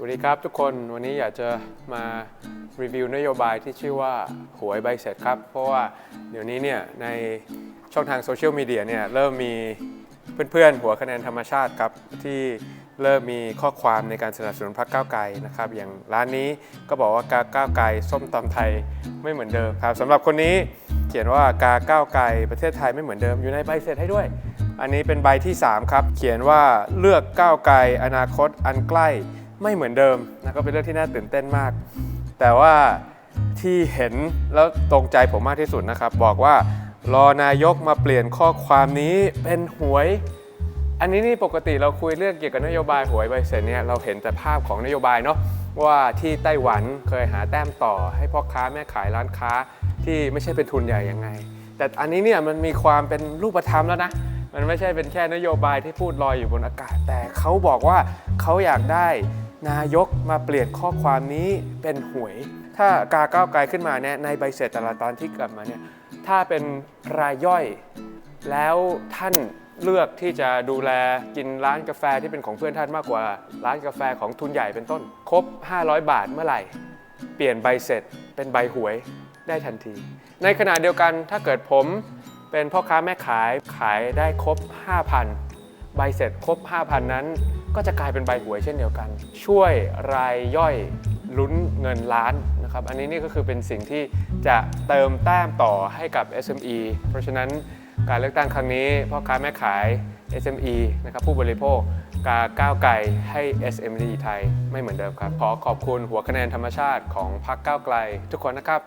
สวัสดีครับทุกคนวันนี้อยากจะมารีวิวนโยบายที่ชื่อว่าหวยใบเสร็จครับ เพราะว่าเดี๋ยวนี้เนี่ยในช่องทางโซเชียลมีเดียเนี่ยเริ่มมีเพื่อนๆ หัวคะแนนธรรมชาติครับ ที่เริ่มมีข้อความในการสนับสนุนพรรคก้าวไกลนะครับ อย่างร้านนี้ก็บอกว่ากาก้าวไกลส้มตำไทยไม่เหมือนเดิมครับสำหรับคนนี้เขียนว่ากาก้าวไกลประเทศไทยไม่เหมือนเดิมอยู่ในใบเสร็จให้ด้วย อันนี้เป็นใบที่ 3 ครับ เขียนว่าเลือกก้าวไกลอนาคตอันใกล้ ไม่เหมือนเดิมนะก็เป็นเรื่องที่น่าตื่นเต้นมาก แต่ว่าที่เห็นแล้วตรงใจผมมากที่สุดนะครับ บอกว่ารอนายกมาเปลี่ยนข้อความนี้เป็นหวย อันนี้นี่ปกติเราคุยเรื่องเกี่ยวกับนโยบายหวยใบเสร็จเนี่ยเราเห็นแต่ภาพของนโยบายเนาะว่าที่ไต้หวันเคยหาแต้มต่อ ให้พ่อค้าแม่ขายร้านค้าที่ไม่ใช่เป็นทุนใหญ่ยังไง แต่อันนี้เนี่ยมันมีความเป็นรูปธรรมแล้วนะมันไม่ใช่เป็นแค่นโยบายที่พูดลอยอยู่บนอากาศ แต่เขาบอกว่าเขาอยากได้ นายกมาเปลี่ยนข้อความนี้เป็นหวย ถ้ากาก้าวไกลขึ้นมาเนี่ยในใบเสร็จแต่ละตอนที่กลับมาเนี่ยถ้าเป็นรายย่อย แล้วท่านเลือกที่จะดูแลกินร้านกาแฟที่เป็นของเพื่อนท่านมากกว่า ร้านกาแฟของทุนใหญ่เป็นต้น ครบ 500 บาทเมื่อไหร่ เปลี่ยนใบเสร็จเป็นใบหวยได้ทันที ในขณะเดียวกันถ้าเกิดผมเป็นพ่อค้าแม่ขายขายได้ครบ 5,000 ใบเสร็จครบ 5,000 นั้น ก็จะกลายเป็นใบหวยเช่นเดียวกัน ช่วยรายย่อยลุ้นเงินล้านนะครับ อันนี้นี่ก็คือเป็นสิ่งที่จะเติมแต้มต่อให้กับ SME เพราะฉะนั้นการเลือกตั้งครั้งนี้พ่อค้าแม่ขาย SME นะครับผู้บริโภคกาก้าวไกลให้ SME ไทยไม่เหมือนเดิมครับ ขอขอบคุณหัวคะแนนธรรมชาติของพรรคก้าวไกล ทุกคนนะครับ